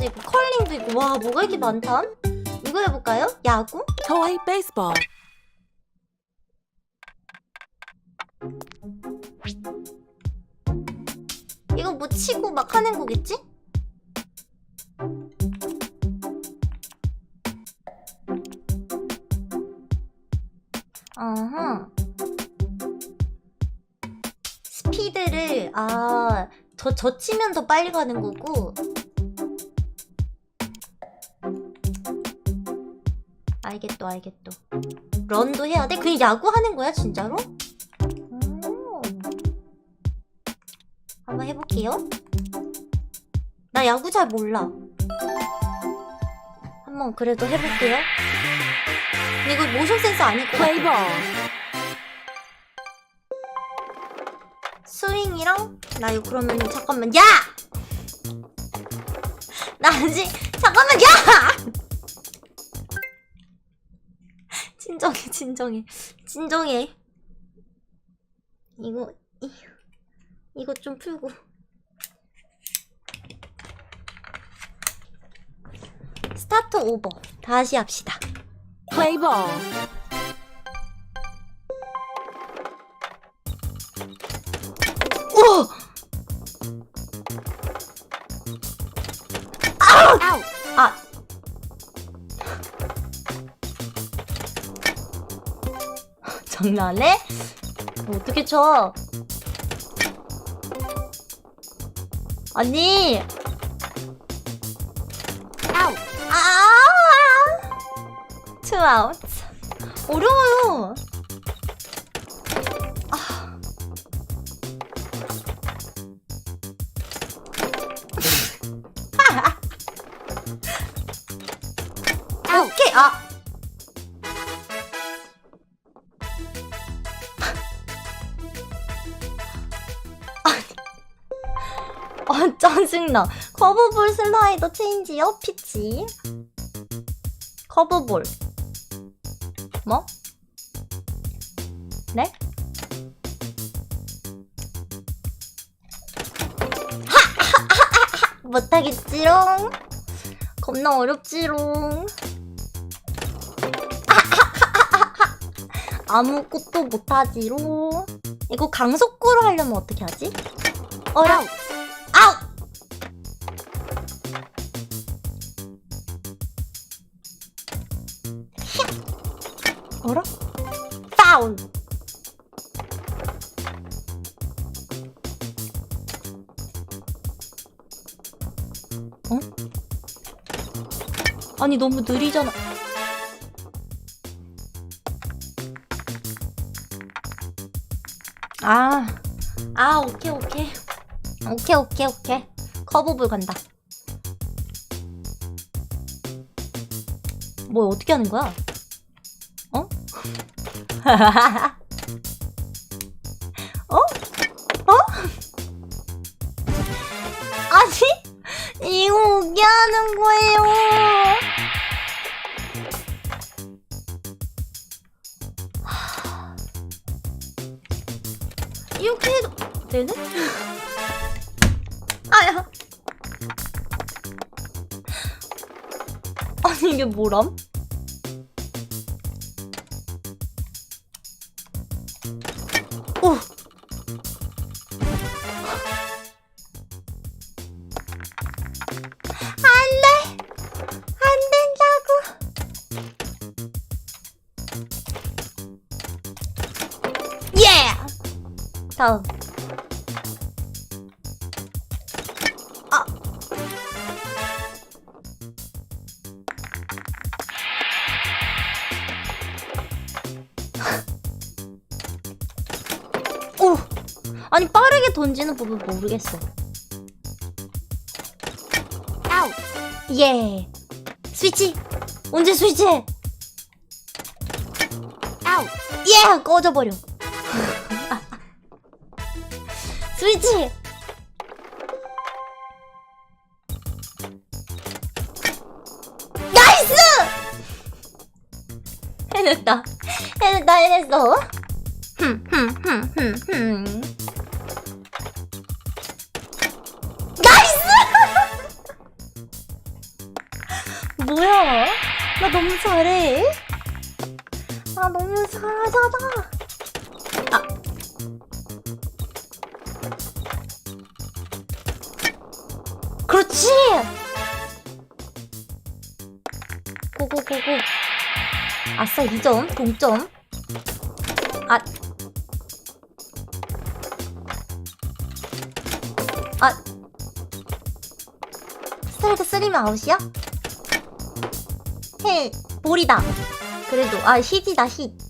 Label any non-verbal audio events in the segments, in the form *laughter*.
배드민턴도 있고 컬링도 있고 와 뭐가 이렇게 많담? 이거 해볼까요? 야구? Toy baseball. 이거 뭐 치고 막 하는 거겠지? 아하. 스피드를 아, 저 젖히면 더 빨리 가는 거고. 알겠도 알겠도. 런도 해야 돼? 그냥 야구 하는 거야 진짜로? 오. 한번 해볼게요. 나 야구 잘 몰라. 한번 그래도 해볼게요. 근데 이거 모션 센서 아닐 것 같아. 스윙이랑 나 이거 그러면 잠깐만 야! 나 아직 잠깐만 야! 진정해 진정해 진정해 이거 이, 이거 좀 풀고 스타트 오버 다시 합시다. 오! 장난해? 뭐 어떻게 쳐? 아니 Out. 아투 아웃 짜증나 커브볼 슬라이더 체인지요 피치 커브볼 뭐? 네? 못하겠지롱 겁나 어렵지롱 아하하하하. 아무것도 못하지롱 이거 강속구로 하려면 어떻게 하지? 어려 어라? 다운 어? 아니 너무 느리잖아 아, 아 오케이 오케이 오케이 오케이 오케이 커브볼 간다 뭐 어떻게 하는 거야? 어? 어? 어? 아니 이거 어떻게 하는 거예요? 하. 이렇게 해도 되네? *laughs* 아야 아니 이게 뭐람? 예. 다음. 아. *laughs* 오. 아니 빠르게 던지는 법을 모르겠어. Out. 예. 스위치. 언제 스위치? 해? Out. 예. 꺼져버려. *laughs* 스위치. 나이스. 해냈다. 해냈다. 해냈어. 흠흠흠흠흠. 나이스. *laughs* 뭐야? 나 너무 잘해. 아, 너무 잘하잖아. 아. 그렇지! 고고고고. 아싸, 2점, 동점. 아. 아. 스트라이크 3면 아웃이야? 해, 볼이다. 그래도, 아, hit이다, hit.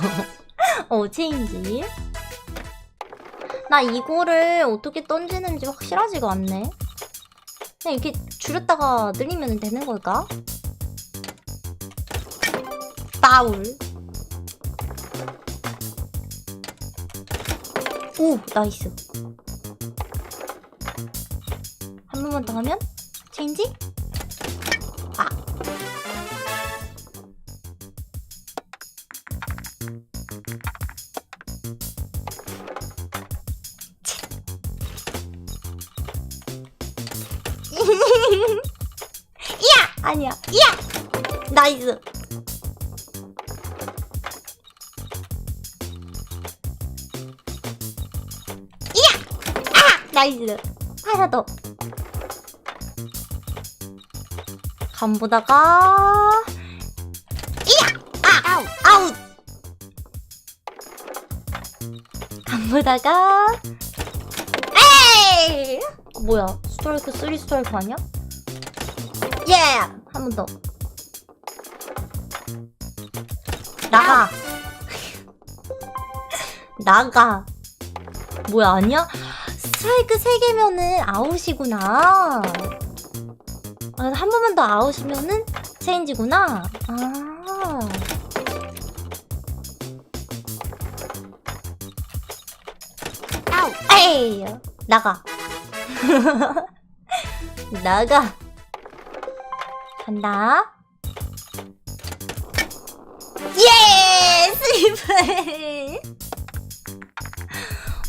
*laughs* 어, 체인지. 나 이거를 어떻게 던지는지 확실하지가 않네. 그냥 이렇게 줄였다가 늘리면 되는 걸까? 파울. 오, 나이스. 한 번만 더 하면? 체인지? 아니야. 이야! 나이스. 이야! 아! 나이스. 하나 더. 간보다가 이야! 아! Out. 아웃! 간보다가 에이! 뭐야? 스트라이크 3 스트라이크 아니야? 예! 한 번 더. 나가. *laughs* 나가. 뭐야, 아니야? 스트라이크 3개면은 아웃이구나. 아, 한 번만 더 아웃이면은 체인지구나. 아. Out. 에이! 나가. *laughs* 나가. 간다. 예! 스리플!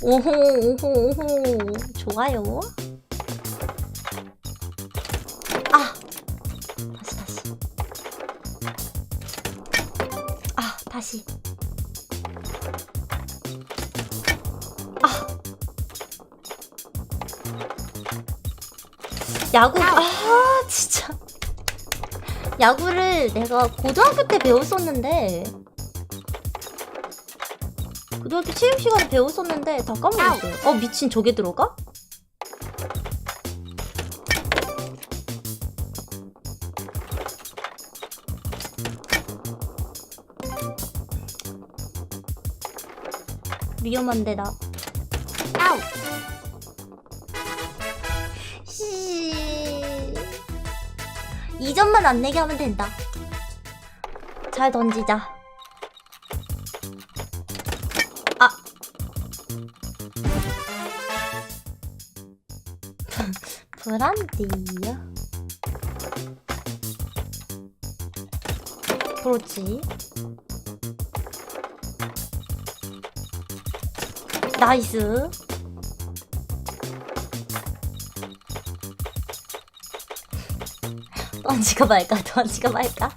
오호, 오호, 오호. 좋아요. 아! 다시, 다시. 아, 다시. 아! 야구, 아. 야구를 내가 고등학교 때 배웠었는데, 고등학교 체육 시간에 배웠었는데, 다 까먹었어요. 어, 미친, 저게 들어가? 위험한데, 나. 2점만 안 내게 하면 된다. 잘 던지자. 아. *laughs* 브란디요? 그렇지. 나이스. 던지가 말까, *laughs* 던지가 말까.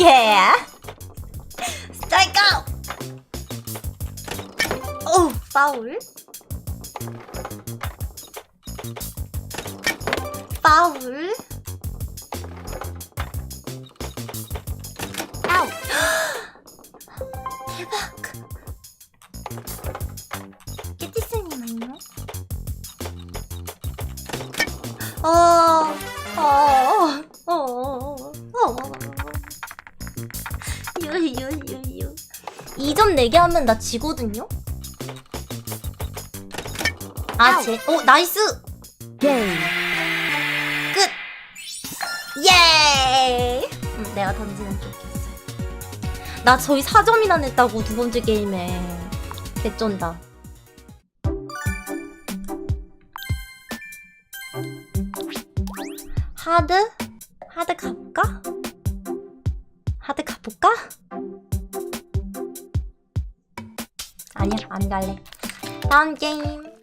예! 스트라이크! 오, 파울. 파울. 2점 내게 하면 나 지거든요? 아. 제, 오, 나이스! Game. 끝! 예! 음, 내가 던지는 쪽이었어. 나 저희 4점이나 냈다고, 두 번째 게임에. 개쩐다. 하드? 하드 가볼까? 하드 가볼까? 아니야, 안 갈래. 다음 게임.